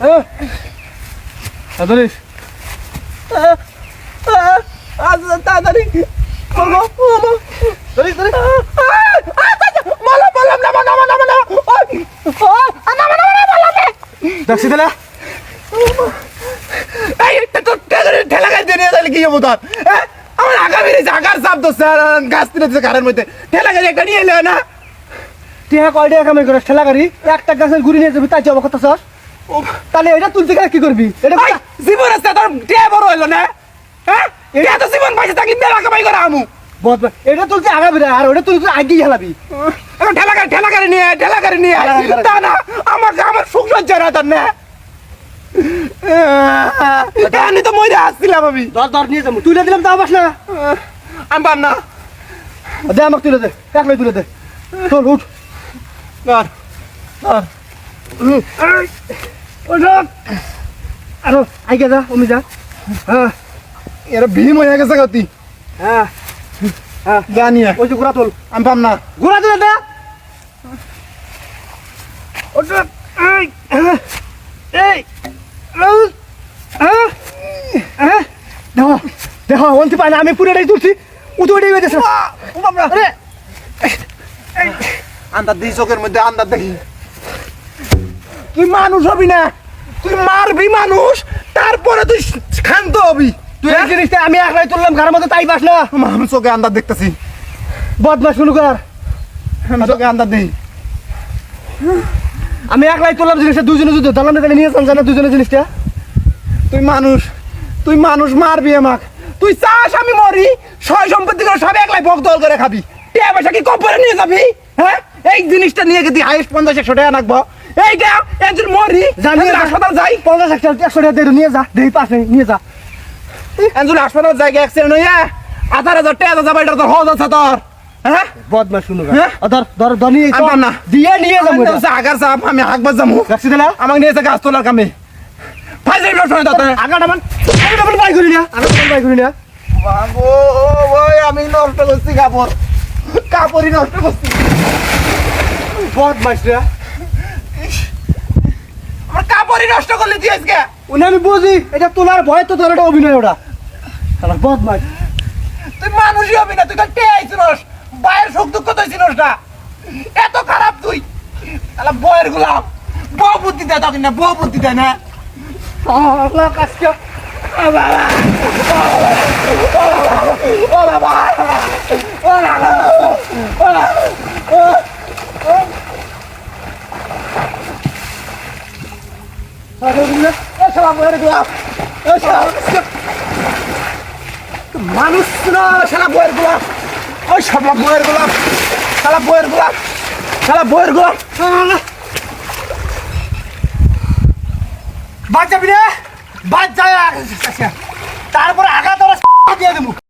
হ্যাঁ তাড়াতাড়ি। মানা দেখছি তাহলে ঠেলা- ঠেলা গাছ দিয়ে নিয়ে যাইলে কি হব তোর? হ্যাঁ? আমার আগা বেরিয়েছে আগার চাপ তো স্যার গাছ তুলে দিচ্ছে ঘরের মধ্যে। ঠেলা গাছ একটা নিয়ে এলে না? টিহা কয় টাকা কামাই করে ঠেলা গাড়ি একটা গাছের ঘুরি নিয়ে যাবি তাই যাব কথা স্যার তাহলে এটা তুলতে গেলে কি করবি? এটা জীবন আছে তোর টিয়া বড় হইল না? হ্যাঁ? এটা তো জীবন পাইছে তাকে মেলা কামাই করা আমু। বহুত। এটা তুলতে আগাবি না আর ওটা তুলতে আগেই হেলাবি এখন ঠেলা গাড়ি ঠেলা গাড়ি নিয়ে ঠেলা গাড়ি নিয়ে। তা না আমাকে আমার সুখ সহ্য না তোর না? আমি তো মরে আসছিলাম আমি। দর দর নিয়ে যাব। তুলে দিলাম তাও পাস না। আমি পাম না। দে আমাকে তুলে দে একলাই তুলে দে। চল উঠ। ধর, ধর। আরও আইগে যা অমি যা। হ্যাঁ। এরা ভীম হয়ে গেছে গতি হ্যাঁ। হ্যাঁ। জানি ওই যে ঘোরা তোল। আমি পাম না। ঘোরা তুলে দে ওটা এই হ্যাঁ, হ্যাঁ, হ্যাঁ, দেখো দেখো অন্তি পায় না আমি পুরোটাই তুলছি। উঠে উঠে গেছে আন্দার দিই চোখের মধ্যে আন্দার দেখি। তুই মানুষ হবি না। তুই মারবি মানুষ তারপরে তুই ক্ষান্ত হবি। তুই এই জিনিসটা আমি একলাই তুললাম ঘরের মধ্যে তাই পাস না। আমি চোখে আন্দার দেখতেছি। বদমাস শুরু কর চোখে আন্দার দিই আমি একলাই তুললাম জিনিসটা দুজনে যদি দালান তাহলে নিয়ে যান জানা দুজনে জিনিসটা? তুই মানুষ তুই মানুষ মারবি আমাক। তুই চাস আমি মরি সয় সম্পত্তি করে সব একলাই বকদল করে খাবি। টিয়া পয়সা কি কপরে নিয়ে যাবি? হ্যাঁ? এই জিনিসটা নিয়ে গেছি হাইস্ট পঞ্চাশ একশো টাকা রাখব এইটা একজন মরি। জানি হাসপাতাল যাই। পঞ্চাশ একশো একশো টাকা নিয়ে যা দেই পাশে নিয়ে যা। একজন হাসপাতাল যাই অ্যাক্সিডেন্ট হইয়া। আঠারো হাজার টাকা যাবে এটা তোর হজ আছে তোর। হ্যাঁ? বদমাস শুরু কর হ্যাঁ? ধর ধর ধর নিয়ে আমি না। দিয়ে নিয়ে যাব আমার আগার চাপ আমি হাঁকবার যাব। রাখছি দিলা আমাকে নিয়েছে গাছ তোলার কামে। ফাইজাই নষ্ট হয়ে যাতে আগাটা মান। আগাটা মান বাই করি না। আগাটা মান বাই করি না। বাবু ওই আমি নষ্ট করছি কাপড়। কাপড়ই নষ্ট করছি। বদমাস রে। আমার নষ্ট করলি তুই আজকে? উনি আমি বুঝি এটা তোলার ভয় তো তোর এটা অভিনয় ওটা। শালা বদমাস তুই মানুষই হবি না তুই তো টেয়াই ছিলস বাইরের সুখ দুঃখ তুই ছিলস না। এত খারাপ তুই। তাহলে বয়ের গুলাম। বউ বুদ্ধি দেয় তখন না বউ বুদ্ধি দেয় না। ও বাবা ও বাবা ও বাবা মানুষ না শালা বইয়ের গোলাপ ওই শালা বইয়ের গোলাপ শালা বইয়ের গোলাপ শালা বইয়ের গোলাপ বাদ যাবি রে বাদ যায় তারপরে আগা তোরা দিয়ে দেবো